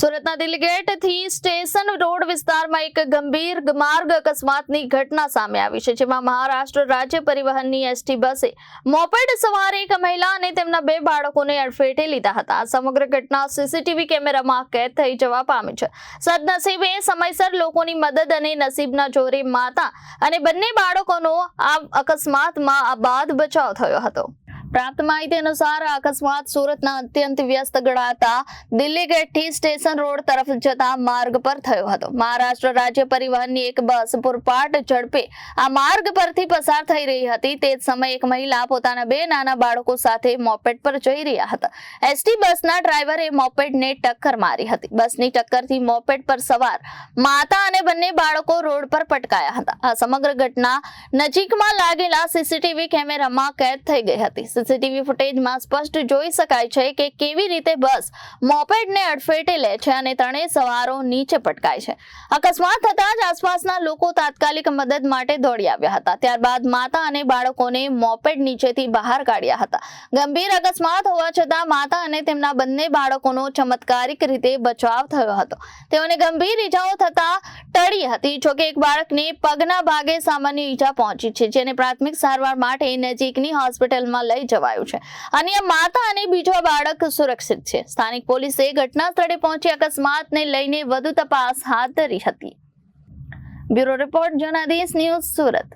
સુરતના દિલગેટથી station road વિસ્તારમાં એક ગંભીર માર્ગ અકસ્માતની ઘટના સામે આવી છે, જેમાં મહારાષ્ટ્ર રાજ્ય પરિવહનની એસટી બસે મોપેડ સવારે એક મહિલા અને તેમના બે બાળકોને અડફેટે લીધા હતા. આ સમગ્ર ઘટના સીસીટીવી કેમેરામાં કેદ થઈ જવા પામી છે. સદનસીબે સમયસર લોકોની મદદ અને નસીબના જોરે માતા અને બંને બાળકોનો આ અકસ્માતમાં આબાદ બચાવ થયો હતો. પ્રાપ્ત માહિતી અનુસાર અકસ્માત સુરતના અત્યંત વ્યસ્ત ગણાતા દિલ્હી ગેટથી સ્ટેશન રોડ તરફ જતા માર્ગ પર થયો હતો. મહારાષ્ટ્ર રાજ્ય પરિવહનની એક બસ પૂરપાટ ઝડપે આ માર્ગ પરથી પસાર થઈ રહી હતી. તે જ સમયે એક મહિલા પોતાના બે નાના બાળકો સાથે મોપેડ પર જઈ રહ્યા હતા. એસટી બસના ડ્રાઈવરે મોપેડને ટક્કર મારી હતી. બસની ટક્કરથી મોપેડ પર સવાર માતા અને બંને બાળકો રોડ પર પટકાયા હતા. આ સમગ્ર ઘટના નજીકમાં લાગેલા સીસીટીવી કેમેરામાં કેદ થઈ ગઈ હતી. સીસીટીવી ફૂટેજમાં સ્પષ્ટ જોઈ શકાય છે કે કેવી રીતે બસ મોપેડને અડફેટે લે છે અને ત્રણેય સવારો નીચે પટકાય છે. અકસ્માત થતાં જ આસપાસના લોકો તાત્કાલિક મદદ માટે દોડી આવ્યા હતા. ત્યારબાદ માતા અને બાળકોને મોપેડ નીચેથી બહાર કાઢ્યા હતા. ગંભીર અકસ્માત હોવા છતાં માતા અને તેમના બંને બાળકોનો ચમત્કારિક રીતે બચાવ થયો હતો. તેઓને ગંભીર ઈજાઓ થતા ટળી હતી જોકે એક બાળકને પગના ભાગે સામાન્ય ઈજા પહોંચી છે, જેને પ્રાથમિક સારવાર માટે નજીકની હોસ્પિટલમાં લઈ જવાયું છે. અન્ય માતા અને બીજો બાળક સુરક્ષિત છે. સ્થાનિક પોલીસે ઘટના સ્થળે પહોંચી અકસ્માતને લઈને વધુ તપાસ હાથ ધરી હતી. Bureau report, Janadesh news Surat.